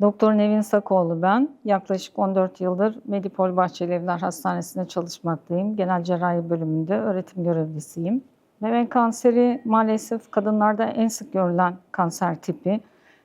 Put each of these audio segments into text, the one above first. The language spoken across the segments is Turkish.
Doktor Nevin Sakoğlu ben. Yaklaşık 14 yıldır Medipol Bahçelievler Hastanesi'nde çalışmaktayım. Genel cerrahi bölümünde öğretim görevlisiyim. Meme kanseri maalesef kadınlarda en sık görülen kanser tipi.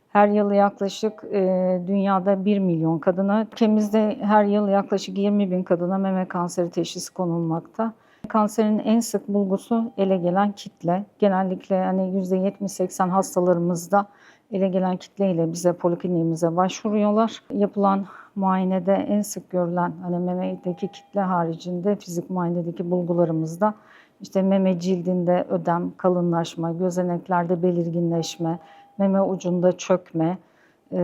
Her yıl yaklaşık e, dünyada 1 milyon kadına, ülkemizde her yıl yaklaşık 20 bin kadına meme kanseri teşhisi konulmakta. Kanserin en sık bulgusu ele gelen kitle. Genellikle hani %70-80 hastalarımızda ele gelen kitleyle bize polikliniğimize başvuruyorlar. Yapılan muayenede en sık görülen hani memedeki kitle haricinde fizik muayenedeki bulgularımızda işte meme cildinde ödem, kalınlaşma, gözeneklerde belirginleşme, meme ucunda çökme, e,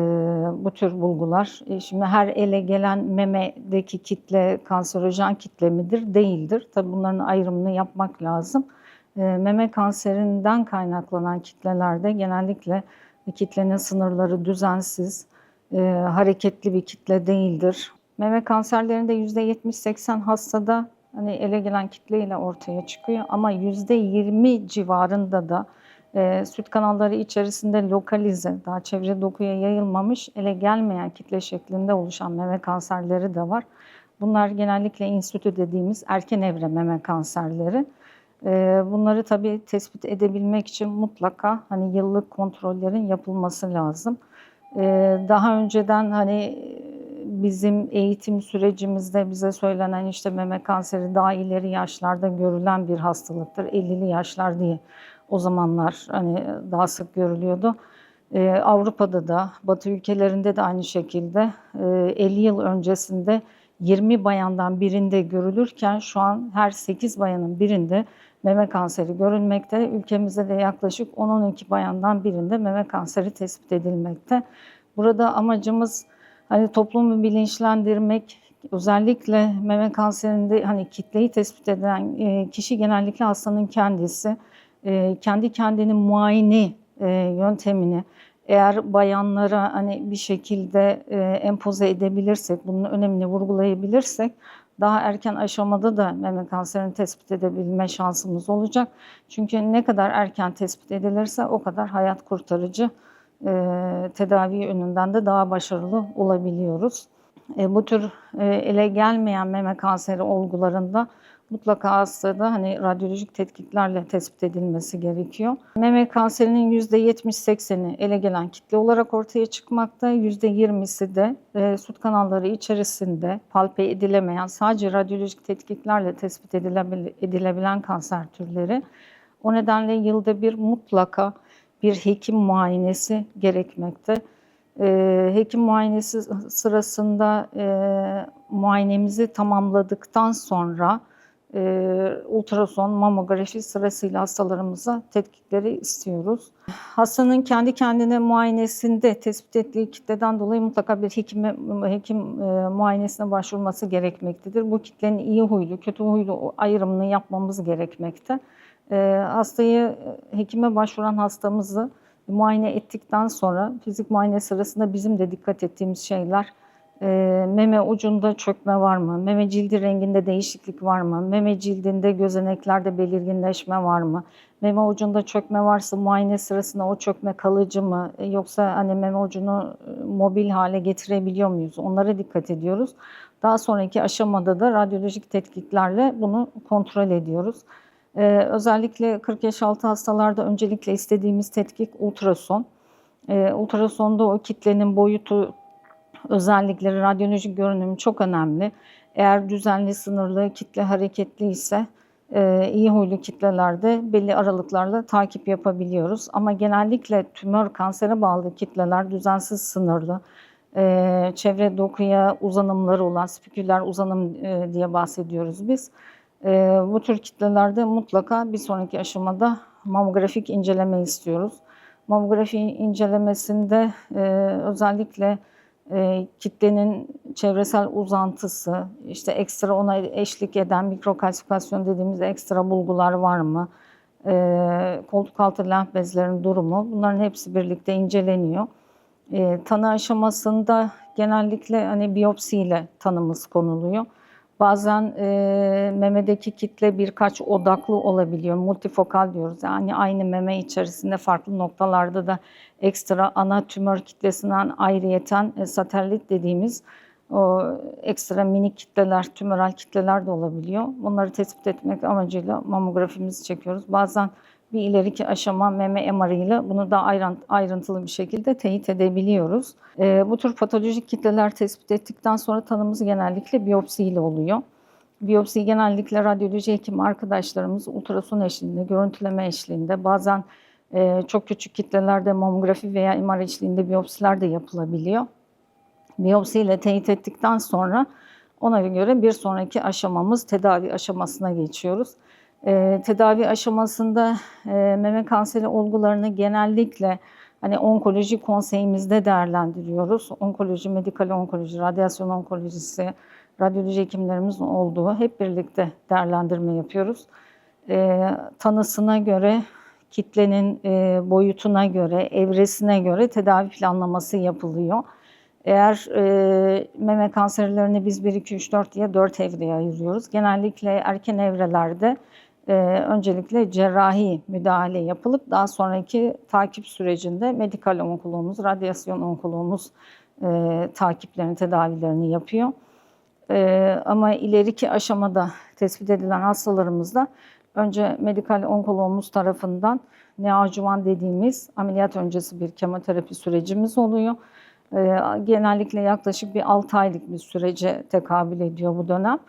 bu tür bulgular. E, şimdi her ele gelen memedeki kitle kanserojen kitle midir? Değildir. Tabii bunların ayrımını yapmak lazım. E, meme kanserinden kaynaklanan kitlelerde genellikle kitlenin sınırları düzensiz, e, hareketli bir kitle değildir. Meme kanserlerinde %70-80 hastada hani ele gelen kitleyle ortaya çıkıyor ama %20 civarında da e, süt kanalları içerisinde lokalize, daha çevre dokuya yayılmamış, ele gelmeyen kitle şeklinde oluşan meme kanserleri de var. Bunlar genellikle insütü dediğimiz erken evre meme kanserleri. E, bunları tabii tespit edebilmek için mutlaka hani yıllık kontrollerin yapılması lazım. E, daha önceden hani bizim eğitim sürecimizde bize söylenen işte meme kanseri daha ileri yaşlarda görülen bir hastalıktır. 50'li yaşlar diye o zamanlar hani daha sık görülüyordu. Ee, Avrupa'da da, Batı ülkelerinde de aynı şekilde e, 50 yıl öncesinde 20 bayandan birinde görülürken şu an her 8 bayanın birinde meme kanseri görülmekte. Ülkemizde de yaklaşık 10-12 bayandan birinde meme kanseri tespit edilmekte. Burada amacımız hani toplumu bilinçlendirmek, özellikle meme kanserinde hani kitleyi tespit eden e, kişi genellikle hastanın kendisi. E, kendi kendini muayene e, yöntemini eğer bayanlara hani bir şekilde e, empoze edebilirsek, bunun önemini vurgulayabilirsek daha erken aşamada da meme kanserini tespit edebilme şansımız olacak. Çünkü ne kadar erken tespit edilirse o kadar hayat kurtarıcı e, tedavi yönünden de daha başarılı olabiliyoruz. E, bu tür e, ele gelmeyen meme kanseri olgularında mutlaka hastada hani radyolojik tetkiklerle tespit edilmesi gerekiyor. Meme kanserinin %70-80'i ele gelen kitle olarak ortaya çıkmakta. %20'si de e, süt kanalları içerisinde palpe edilemeyen sadece radyolojik tetkiklerle tespit edilebilen kanser türleri. O nedenle yılda bir mutlaka bir hekim muayenesi gerekmekte. E, hekim muayenesi sırasında e, muayenemizi tamamladıktan sonra e, ultrason, mamografi sırasıyla hastalarımıza tetkikleri istiyoruz. Hastanın kendi kendine muayenesinde tespit ettiği kitleden dolayı mutlaka bir hekime, hekim e, muayenesine başvurması gerekmektedir. Bu kitlenin iyi huylu, kötü huylu ayrımını yapmamız gerekmekte. E, hastayı, hekime başvuran hastamızı muayene ettikten sonra fizik muayene sırasında bizim de dikkat ettiğimiz şeyler e, meme ucunda çökme var mı? Meme cildi renginde değişiklik var mı? Meme cildinde gözeneklerde belirginleşme var mı? Meme ucunda çökme varsa muayene sırasında o çökme kalıcı mı? E, yoksa hani meme ucunu e, mobil hale getirebiliyor muyuz? Onlara dikkat ediyoruz. Daha sonraki aşamada da radyolojik tetkiklerle bunu kontrol ediyoruz. Ee, özellikle 40 yaş altı hastalarda öncelikle istediğimiz tetkik ultrason. Ee, ultrasonda o kitlenin boyutu, özellikleri, radyolojik görünümü çok önemli. Eğer düzenli, sınırlı, kitle hareketli ise e, iyi huylu kitlelerde belli aralıklarla takip yapabiliyoruz. Ama genellikle tümör kansere bağlı kitleler düzensiz, sınırlı, e, çevre dokuya uzanımları olan speküler uzanım e, diye bahsediyoruz biz. Bu tür kitlelerde mutlaka bir sonraki aşamada mamografik inceleme istiyoruz. Mamografi incelemesinde özellikle e, kitlenin çevresel uzantısı, işte ekstra ona eşlik eden mikrokalsifikasyon dediğimiz ekstra bulgular var mı? E, koltuk altı lenf bezlerinin durumu bunların hepsi birlikte inceleniyor. E, tanı aşamasında genellikle hani biyopsiyle tanımız konuluyor. Bazen e, memedeki kitle birkaç odaklı olabiliyor. Multifokal diyoruz. Yani aynı meme içerisinde farklı noktalarda da ekstra ana tümör kitlesinden ayrıyeten e, satellit dediğimiz o ekstra minik kitleler, tümöral kitleler de olabiliyor. Bunları tespit etmek amacıyla mamografimizi çekiyoruz. Bazen bir ileriki aşama meme ile bunu da ayrıntılı bir şekilde teyit edebiliyoruz. E, bu tür patolojik kitleler tespit ettikten sonra tanımız genellikle biyopsi ile oluyor. Biyopsi genellikle radyoloji hekimi arkadaşlarımız ultrason eşliğinde, görüntüleme eşliğinde, bazen e, çok küçük kitlelerde mamografi veya MR eşliğinde biyopsiler de yapılabiliyor. Biyopsi ile teyit ettikten sonra ona göre bir sonraki aşamamız tedavi aşamasına geçiyoruz. E, tedavi aşamasında e, meme kanseri olgularını genellikle hani onkoloji konseyimizde değerlendiriyoruz. Onkoloji, medikal onkoloji, radyasyon onkolojisi, radyoloji hekimlerimizin olduğu hep birlikte değerlendirme yapıyoruz. E, tanısına göre, kitlenin e, boyutuna göre, evresine göre tedavi planlaması yapılıyor. Eğer e, meme kanserlerini biz 1, 2, 3, 4 diye 4 evreye ayırıyoruz. Genellikle erken evrelerde e, öncelikle cerrahi müdahale yapılıp daha sonraki takip sürecinde medikal onkoloğumuz, radyasyon onkoloğumuz e, takiplerini, tedavilerini yapıyor. E, ama ileriki aşamada tespit edilen hastalarımızda önce medikal onkoloğumuz tarafından neoadjuvan dediğimiz ameliyat öncesi bir kemoterapi sürecimiz oluyor. E, genellikle yaklaşık bir 6 aylık bir sürece tekabül ediyor bu dönem.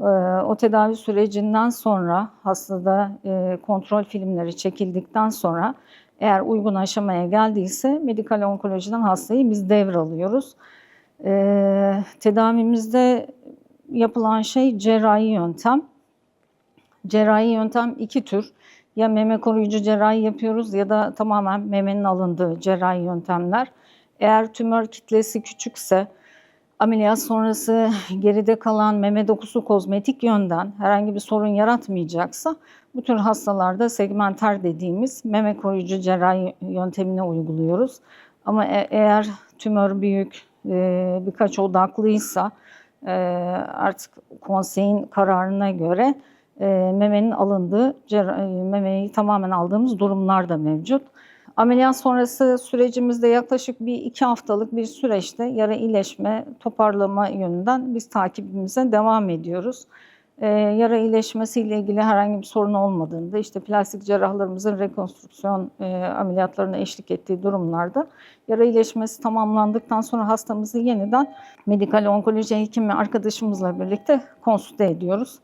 Ee, o tedavi sürecinden sonra hastada e, kontrol filmleri çekildikten sonra eğer uygun aşamaya geldiyse medikal onkolojiden hastayı biz devralıyoruz. Ee, tedavimizde yapılan şey cerrahi yöntem. Cerrahi yöntem iki tür. Ya meme koruyucu cerrahi yapıyoruz ya da tamamen memenin alındığı cerrahi yöntemler. Eğer tümör kitlesi küçükse ameliyat sonrası geride kalan meme dokusu kozmetik yönden herhangi bir sorun yaratmayacaksa bu tür hastalarda segmenter dediğimiz meme koruyucu cerrahi yöntemini uyguluyoruz. Ama e- eğer tümör büyük, e, birkaç odaklıysa e, artık konseyin kararına göre e, memenin alındığı, memeyi tamamen aldığımız durumlar da mevcut. Ameliyat sonrası sürecimizde yaklaşık bir iki haftalık bir süreçte yara iyileşme, toparlama yönünden biz takibimize devam ediyoruz. Ee, yara iyileşmesiyle ilgili herhangi bir sorun olmadığında işte plastik cerrahlarımızın rekonstrüksiyon e, ameliyatlarına eşlik ettiği durumlarda yara iyileşmesi tamamlandıktan sonra hastamızı yeniden medikal onkoloji hekimi arkadaşımızla birlikte konsülte ediyoruz.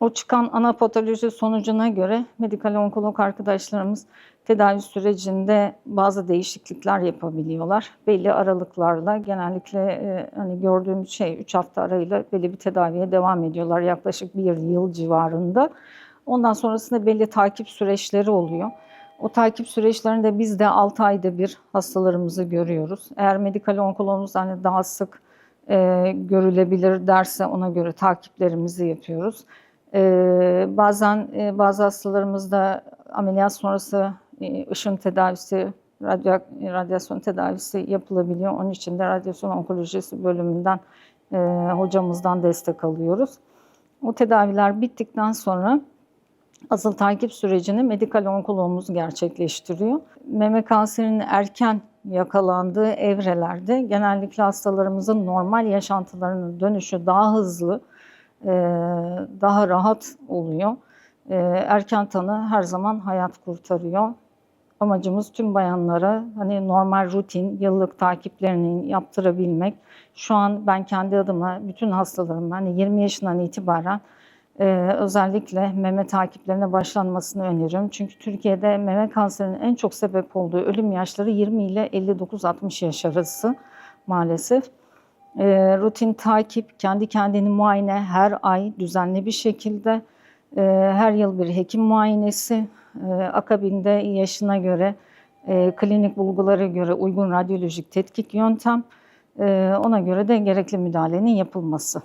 O çıkan ana patoloji sonucuna göre medikal onkolog arkadaşlarımız tedavi sürecinde bazı değişiklikler yapabiliyorlar. Belli aralıklarla genellikle e, hani gördüğümüz şey 3 hafta arayla belli bir tedaviye devam ediyorlar yaklaşık bir yıl civarında. Ondan sonrasında belli takip süreçleri oluyor. O takip süreçlerinde biz de 6 ayda bir hastalarımızı görüyoruz. Eğer medikal onkologumuz hani daha sık e, görülebilir derse ona göre takiplerimizi yapıyoruz. Ee, bazen e, bazı hastalarımızda ameliyat sonrası ışın tedavisi, radyo, radyasyon tedavisi yapılabiliyor. Onun için de radyasyon onkolojisi bölümünden e, hocamızdan destek alıyoruz. O tedaviler bittikten sonra asıl takip sürecini medikal onkologumuz gerçekleştiriyor. Meme kanserinin erken yakalandığı evrelerde genellikle hastalarımızın normal yaşantılarının dönüşü daha hızlı, e, daha rahat oluyor. E, erken tanı her zaman hayat kurtarıyor. Amacımız tüm bayanlara hani normal rutin, yıllık takiplerini yaptırabilmek. Şu an ben kendi adıma bütün hastalarım hani 20 yaşından itibaren e, özellikle meme takiplerine başlanmasını öneriyorum. Çünkü Türkiye'de meme kanserinin en çok sebep olduğu ölüm yaşları 20 ile 59-60 yaş arası maalesef. E, rutin takip, kendi kendini muayene her ay düzenli bir şekilde, e, her yıl bir hekim muayenesi, akabinde yaşına göre, e, klinik bulgulara göre uygun radyolojik tetkik yöntem, e, ona göre de gerekli müdahalenin yapılması.